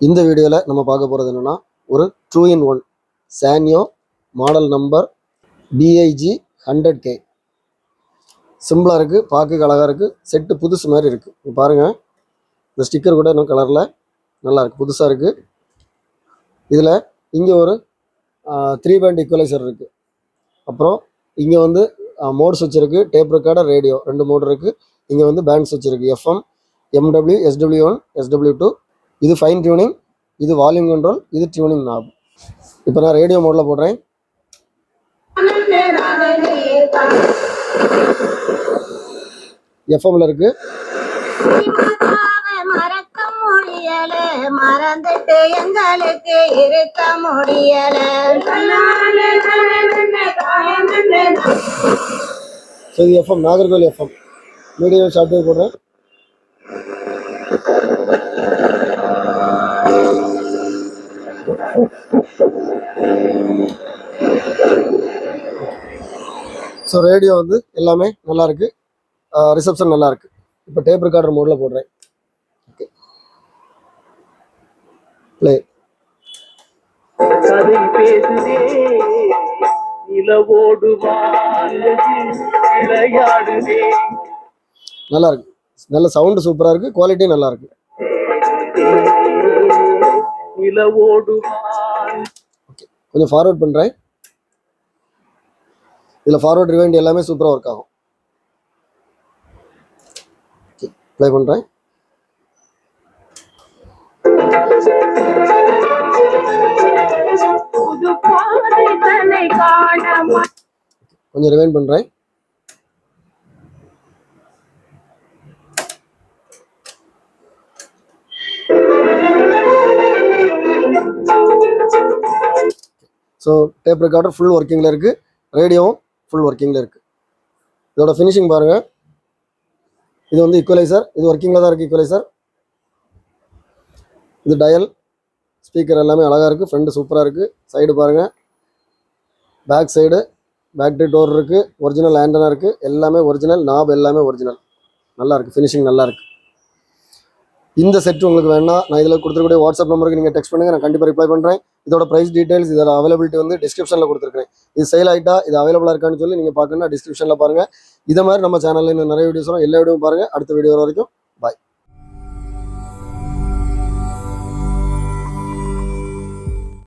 இந்த வீடியோவில் நம்ம பார்க்க போகிறது என்னென்னா ஒரு two in one Sanyo model number BIG hundred K சிம்பிளாக இருக்குது பார்க்க அழகாக இருக்குது செட்டு புதுசு மாதிரி இருக்குது பாருங்கள் இந்த ஸ்டிக்கர் கூட இன்னும் கலரில் நல்லாயிருக்கு புதுசாக இருக்குது இதில் இங்கே ஒரு த்ரீ பேண்ட் ஈக்குவலைசர் இருக்குது அப்புறம் இங்கே வந்து மோட் சுவிட்ச் இருக்குது டேப் ரெக்கார்டர் ரேடியோ ரெண்டு மோட் இருக்குது இங்கே வந்து பேண்ட் சுவிட்ச் இருக்குது FM MW SW one SW two இது ஃபைன் டியூனிங் இது வால்யூம் கண்ட்ரோல் இது டியூனிங் நாப் இப்போ நான் ரேடியோ மோடில் போடுறேன். எஃப்எம்ல இருக்கு. சரி மறந்துட்டு எங்களுக்கு இருக்க முடியல எஃப்எம் நாகர்கோவில் எஃப்எம் மீடியம் சாப்பிட்டு போடுறேன். ஸோ ரேடியோ வந்து எல்லாமே நல்லா இருக்கு. ரிசப்ஷன் நல்லா இருக்கு. இப்போ டேப் ரெக்கார்டர் மோடில் போடுறேன். ஓகே ப்ளே கதை பேசுதே நிலவோடு வானதி விளையாடுதே. நல்லா இருக்கு. நல்ல சவுண்டு சூப்பராக இருக்கு. குவாலிட்டி நல்லா இருக்கு. நிலவோடு வான் கொஞ்சம் ஃபார்வர்ட் பண்ணுறேன் இதில் ஃபார்வர்ட் ரிவைண்ட் எல்லாமே சூப்பராக ஒர்க் ஆகும். ஓகே ப்ளே பண்ணுறேன் காண கொஞ்சம் ரிவைண்ட் பண்ணுறேன் ஸோ டேப் ரெக்கார்டர் ஃபுல் ஒர்க்கிங்கில் இருக்குது ரேடியோவும் ஃபுல் ஒர்க்கிங்கில் இருக்குது இதோட ஃபினிஷிங் பாருங்கள் இது வந்து ஈக்குவலைசர் இது ஒர்க்கிங்கில் தான் இருக்குது ஈக்குவலைசர் இது டயல் ஸ்பீக்கர் எல்லாமே அழகாக இருக்குது ஃப்ரண்ட் சூப்பராக இருக்குது சைடு பாருங்கள் பேக் சைடு பேட்டரி டோர் இருக்குது ஒரிஜினல் ஆண்டனா இருக்குது எல்லாமே ஒரிஜினல் நாப் எல்லாமே ஒரிஜினல் நல்லாயிருக்கு ஃபினிஷிங் நல்லாயிருக்கு இந்த செட் உங்களுக்கு வேணா நான் இதில் கொடுத்துருக்கூடிய வாட்ஸ்அப் நம்பருக்கு நீங்கள் டெக்ஸ்ட் பண்ணுங்கள் நான் கண்டிப்பாக ரிப்ளை பண்ணுறேன் இதோட ப்ரைஸ் டீடைல்ஸ் இதோட அவைலபிலிட்டி வந்து டிஸ்கிரிப்ஷனில் கொடுத்துருக்கேன் இது சேல் ஆகிட்டா இது அவைலபிளாக இருக்கான்னு சொல்லி நீங்கள் பார்க்கணும்னா டிஸ்கிரிப்ஷனில் பாருங்கள் இதை மாதிரி நம்ம சேனலில் இன்னும் நிறைய வீடியோஸ் வரும். எல்லா வீடியோவும் பாருங்கள் அடுத்த வீடியோ வரைக்கும் பாய்